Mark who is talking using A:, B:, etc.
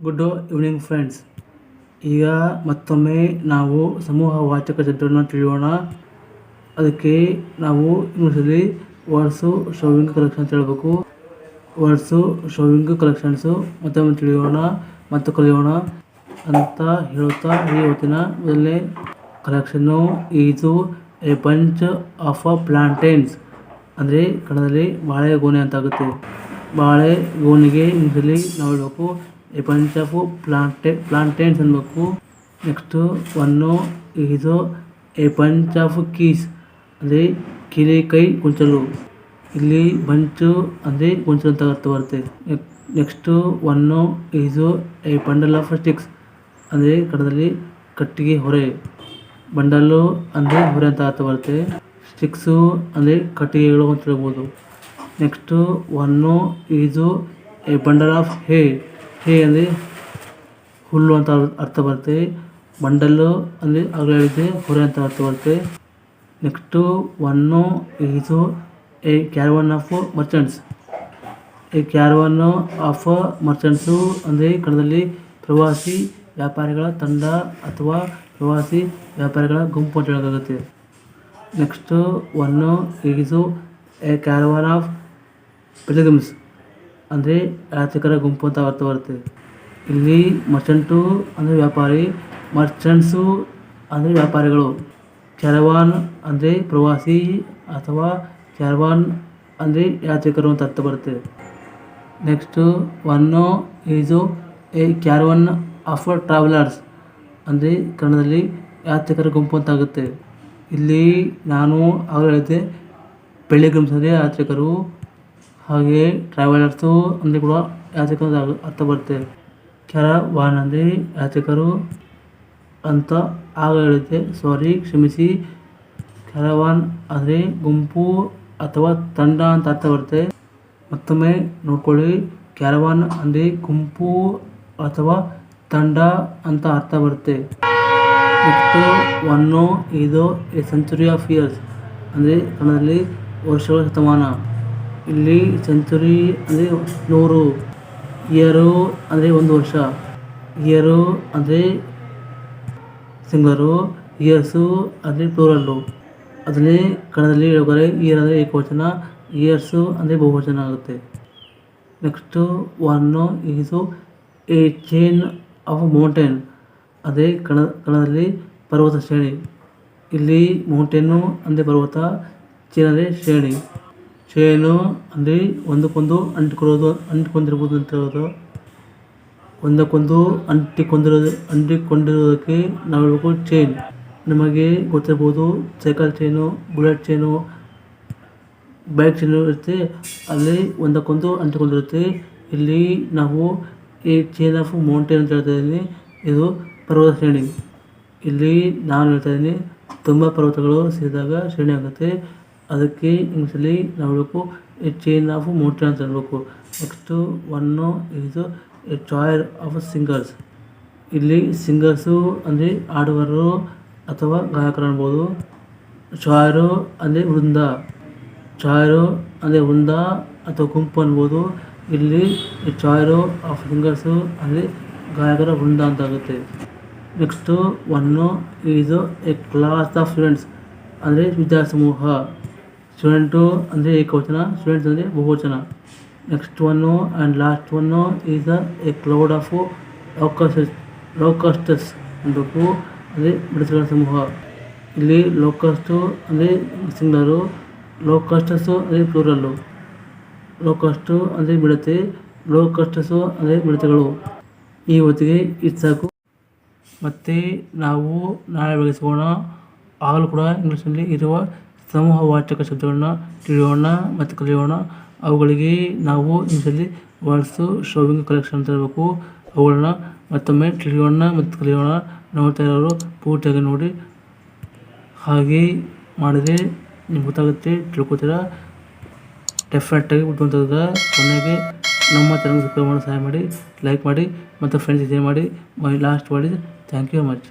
A: Good evening friends ಈಗ ಮತ್ತೊಮ್ಮೆ ನಾವು ಸಮೂಹ ವಾಚಕ ಶಬ್ದವನ್ನು ತಿಳಿಯೋಣ. ಅದಕ್ಕೆ ನಾವು ಇಂಗ್ಲೀಷಲ್ಲಿ ವರ್ಡ್ಸು ಶೋವಿಂಗ್ ಕಲೆಕ್ಷನ್ ಹೇಳಬೇಕು. ವರ್ಡ್ಸು ಶೋವಿಂಗ್ ಕಲೆಕ್ಷನ್ಸು ಮತ್ತೊಮ್ಮೆ ತಿಳಿಯೋಣ, ಮತ್ತು ಕಲಿಯೋಣ ಅಂತ ಹೇಳುತ್ತಾ ಈ ಹೊತ್ತಿನ ಮೊದಲನೇ collection is a punch of a plantains. ಅಂದರೆ ಕನ್ನಡದಲ್ಲಿ ಬಾಳೆಗೊನೆ ಅಂತ ಆಗುತ್ತೆ. ಬಾಳೆಗೊನೆಗೆ ಇಂಗ್ಲೀಷಲ್ಲಿ ನಾವು ಹೇಳ್ಬೇಕು ಬಂಚ್ ಆಫ್ ಪ್ಲಾಂಟೆ, ಪ್ಲಾಂಟೇನ್ಸ್ ಅನ್ಬೇಕು ನೆಕ್ಸ್ಟು ಒನ್ನು ಇದು ಎ ಬಂಚ್ ಆಫ್ ಕೀಸ್, ಅಂದರೆ ಕಿರಿ ಕೈ ಕುಂಚಲು ಇಲ್ಲಿ ಬಂಚು, ಅಂದರೆ ಕುಂಚಲು ಅಂತ ಅರ್ಥ ಬರುತ್ತೆ. ನೆಕ್ಸ್ಟು ಒನ್ನು ಇದು ಎ ಬಂಡಲ್ ಆಫ್ ಸ್ಟಿಕ್ಸ್, ಅಂದರೆ ಕಡದಲ್ಲಿ ಕಟ್ಟಿಗೆ ಹೊರೆ. ಬಂಡಲು ಅಂದರೆ ಹೊರೆ ಅಂತ ಅರ್ಥ ಬರುತ್ತೆ. ಸ್ಟಿಕ್ಸು, ಅಂದರೆ ಕಟ್ಟಿಗೆಗಳು ಅಂತ ಹೇಳ್ಬೋದು. ನೆಕ್ಸ್ಟು ಒನ್ನು ಇದು a bundle of hay. Hay ಅಂದರೆ ಹುಲ್ಲು ಅಂತ ಅರ್ಥ ಬರುತ್ತೆ, ಬಂಡಲ್ಲು ಅಲ್ಲಿ ಆಗಲೇ ಹೇಳಿದ್ದೆ ಹೊರೆ ಅಂತ ಅರ್ಥ ಬರುತ್ತೆ. Next one is a caravan of merchants ಈ ಕ್ಯಾರವನ್ನು ಆಫ್ ಮರ್ಚೆಂಟ್ಸು ಅಂದರೆ ಕನ್ನಡದಲ್ಲಿ ಪ್ರವಾಸಿ ವ್ಯಾಪಾರಿಗಳ ತಂಡ ಅಥವಾ ಪ್ರವಾಸಿ ವ್ಯಾಪಾರಿಗಳ ಗುಂಪು ಅಂತ ಹೇಳೋಕ್ಕಾಗುತ್ತೆ next one is a caravan of pilgrims ಅಂದರೆ ಯಾತ್ರಿಕರ ಗುಂಪು ಅಂತ ಅರ್ಥ ಬರುತ್ತೆ. ಇಲ್ಲಿ ಮರ್ಚೆಂಟು ಅಂದರೆ ವ್ಯಾಪಾರಿ ಮರ್ಚೆಂಟ್ಸು ಅಂದರೆ ವ್ಯಾಪಾರಿಗಳು. ಕ್ಯಾರವಾನ್ ಅಂದರೆ ಪ್ರವಾಸಿ ಅಥವಾ ಕ್ಯಾರವಾನ್ ಅಂದರೆ ಯಾತ್ರಿಕರು ಅಂತ ಅರ್ಥ ಬರುತ್ತೆ. Next one is a caravan of travellers ಅಂದರೆ ಕನ್ನಡದಲ್ಲಿ ಯಾತ್ರಿಕರ ಗುಂಪು ಅಂತ ಆಗುತ್ತೆ. ಇಲ್ಲಿ ನಾನು ಆಗಲೇ ಹೇಳಿದ್ದೆ ಬೆಳ್ಳಿ ಅಂದರೆ ಯಾತ್ರಿಕರು ಹಾಗೆ ಟ್ರಾವೆಲರ್ಸು ಅಂದರೆ ಕೂಡ ಯಾತ್ರಿಕರು ಅರ್ಥ ಬರುತ್ತೆ ಕ್ಯಾರವಾನ್ ಅಂದರೆ ಯಾತ್ರಿಕರು ಅಂತ ಆಗ ಹೇಳುತ್ತೆ. ಸಾರಿ ಕ್ಷಮಿಸಿ. ಕ್ಯಾರವಾನ್ ಅಂದರೆ ಗುಂಪು ಅಥವಾ ತಂಡ ಅಂತ ಅರ್ಥ ಬರುತ್ತೆ. ಮತ್ತೊಮ್ಮೆ ನೋಡ್ಕೊಳ್ಳಿ. ಕ್ಯಾರವಾನ್ ಅಂದರೆ ಗುಂಪು ಅಥವಾ ತಂಡ ಅಂತ ಅರ್ಥ ಬರುತ್ತೆ. ನೆಕ್ಸ್ಟು ಒನ್ನು ಇದು ಎ ಸೆಂಚುರಿ ಆಫ್ ಇಯರ್ಸ್ ಅಂದರೆ ಕನ್ನಡದಲ್ಲಿ ವರ್ಷಗಳ ಶತಮಾನ. ಇಲ್ಲಿ ಸೆಂಚುರಿ ಅಂದರೆ ನೂರು ಇಯರು ಅಂದರೆ ಒಂದು ವರ್ಷ. ಇಯರು ಅಂದರೆ ಸಿಂಗರು ಇಯರ್ಸು ಅಂದರೆ ಪ್ಲೂರಲ್ಲು ಅದನ್ನೇ ಕನ್ನಡದಲ್ಲಿ ಹೇಳ್ಬೇಕಾದ್ರೆ ಇಯರ್ ಅಂದರೆ ಏಕವಚನ ಇಯರ್ಸು ಅಂದರೆ ಬಹುವಚನ ಆಗುತ್ತೆ. Next one is a chain of mountain ಅದೇ ಕಣ ಕನ್ನಡದಲ್ಲಿ ಪರ್ವತ ಶ್ರೇಣಿ. ಇಲ್ಲಿ ಮೌಂಟೇನು ಅಂದರೆ ಪರ್ವತ ಚೇನ್ ಅಂದರೆ ಶ್ರೇಣಿ. ಚೇನು ಅಂದರೆ ಒಂದಕ್ಕೊಂದು ಅಂಟಿಕೊಳ್ಳೋದು, ಅಂಟಿಕೊಂಡಿರ್ಬೋದು ಅಂತ ಹೇಳೋದು. ಒಂದಕ್ಕೊಂದು ಅಂಟಿಕೊಂಡಿರೋದು ಅಂಟಿಕೊಂಡಿರೋದಕ್ಕೆ ನಾವು ಚೈನ್ ನಮಗೆ ಗೊತ್ತಿರ್ಬೋದು cycle chain bullet chain bike chain ಇರುತ್ತೆ. ಅಲ್ಲಿ ಒಂದಕ್ಕೊಂದು ಅಂಟಿಕೊಂಡಿರುತ್ತೆ. ಇಲ್ಲಿ ನಾವು ಈ ಚೈನ್ ಆಫ್ ಮೌಂಟೇನ್ ಅಂತ ಹೇಳ್ತಾ ಇದ್ದೀನಿ ಇದು ಪರ್ವತ ಶ್ರೇಣಿ. ಇಲ್ಲಿ ನಾನು ಹೇಳ್ತಾ ಇದ್ದೀನಿ ತುಂಬ ಪರ್ವತಗಳು ಸೇರಿದಾಗ ಶ್ರೇಣಿ ಆಗುತ್ತೆ. ಅದಕ್ಕೆ ಇಂಗ್ಲೀಷಲ್ಲಿ ನಾವು ಹೇಳಬೇಕು, ಈ ಚೈನ್ ಆಫ್ ಮೌಂಟೇನ್ ಅಂತ ಹೇಳಬೇಕು. ನೆಕ್ಸ್ಟು ಒನ್ನು ಇದು ಎ ಚಾಯರ್ ಆಫ್ ಸಿಂಗರ್ಸ್ ಇಲ್ಲಿ ಸಿಂಗರ್ಸು ಅಂದರೆ ಹಾಡುವರು ಅಥವಾ ಗಾಯಕರು ಅನ್ಬೋದು ಚಾಯರು ಅಂದರೆ ವೃಂದ. ಚಾಯರು ಅಂದರೆ ವೃಂದ ಅಥವಾ ಗುಂಪು ಅನ್ಬೋದು. ಇಲ್ಲಿ ಚಾಯರು ಆಫ್ ಸಿಂಗರ್ಸು ಅಂದರೆ ಗಾಯಕರ ವೃಂದ ಅಂತಾಗುತ್ತೆ ನೆಕ್ಸ್ಟು ಒನ್ನು ಇದು ಎ ಕ್ಲಾಸ್ ಆಫ್ ಸ್ಟೂಡೆಂಟ್ಸ್ ಅಂದರೆ ವಿದ್ಯಾರ್ಥಿ ಸಮೂಹ ಸ್ಟೂಡೆಂಟು ಅಂದರೆ ಏಕವಚನ ಸ್ಟೂಡೆಂಟ್ಸ್ ಅಂದರೆ ಬಹುವಚನ. Next one and last one is a cloud of locusts locusts ಅನ್ಬೇಕು ಅಂದರೆ ಮಿಡತೆಗಳ ಸಮೂಹ. ಇಲ್ಲಿ ಲೋಕಸ್ಟು ಅಂದರೆ ಸಿಂಗ್ಲರು ಲೋಕಸ್ಟಸ್ಸು ಅಂದರೆ ಪ್ಲೂರಲ್ಲು ಲೋಕಸ್ಟು ಅಂದರೆ ಮಿಡತೆ ಲೋಕಸ್ಟಸ್ಸು ಅಂದರೆ ಬಿಡತೆಗಳು ಈ ಹೊತ್ತಿಗೆ ಇದು ಸಾಕು. ಮತ್ತು ನಾವು ನಾಳೆ ಬೆಳೆಸೋಣ ಆಗಲೂ ಕೂಡ ಇಂಗ್ಲೀಷಲ್ಲಿ ಇರುವ ಸಮೂಹವಾಚಕ ಶಬ್ದಗಳನ್ನ ತಿಳಿಯೋಣ ಮತ್ತು ಕಲಿಯೋಣ. ಅವುಗಳಿಗೆ ನಾವು ಇಂಗ್ಲೀಷಲ್ಲಿ ವರ್ಡ್ಸು ಶೋವಿಂಗ್ ಕಲೆಕ್ಷನ್ ಅಂತ ಹೇಳಬೇಕು. ಅವುಗಳನ್ನ ಮತ್ತೊಮ್ಮೆ ತಿಳಿಯೋಣ ಮತ್ತು ಕಲಿಯೋಣ. ನೋಡ್ತಾ ಇರೋರು ಪೂರ್ತಿಯಾಗಿ ನೋಡಿ. ಹಾಗೆ ಮಾಡಿದರೆ ನಿಮ್ಗೆ ಗೊತ್ತಾಗುತ್ತೆ, ತಿಳ್ಕೊತೀರ? ಡೆಫಿನೆಟ್ಟಾಗಿ ಬುದ್ಧಿವಂತದ ಕೊನೆಗೆ ನಮ್ಮ ಚಾನಲ್ ಸಬ್ಸ್ಕ್ರೈಬ್ ಮಾಡಿ ಸಹಾಯ ಮಾಡಿ ಲೈಕ್ ಮಾಡಿ ಮತ್ತು ಫ್ರೆಂಡ್ಸ್ ಶೇರ್ ಮಾಡಿ. ಮೈ ಲಾಸ್ಟ್ ಮಾಡಿ ಥ್ಯಾಂಕ್ ಯು ಮಚ್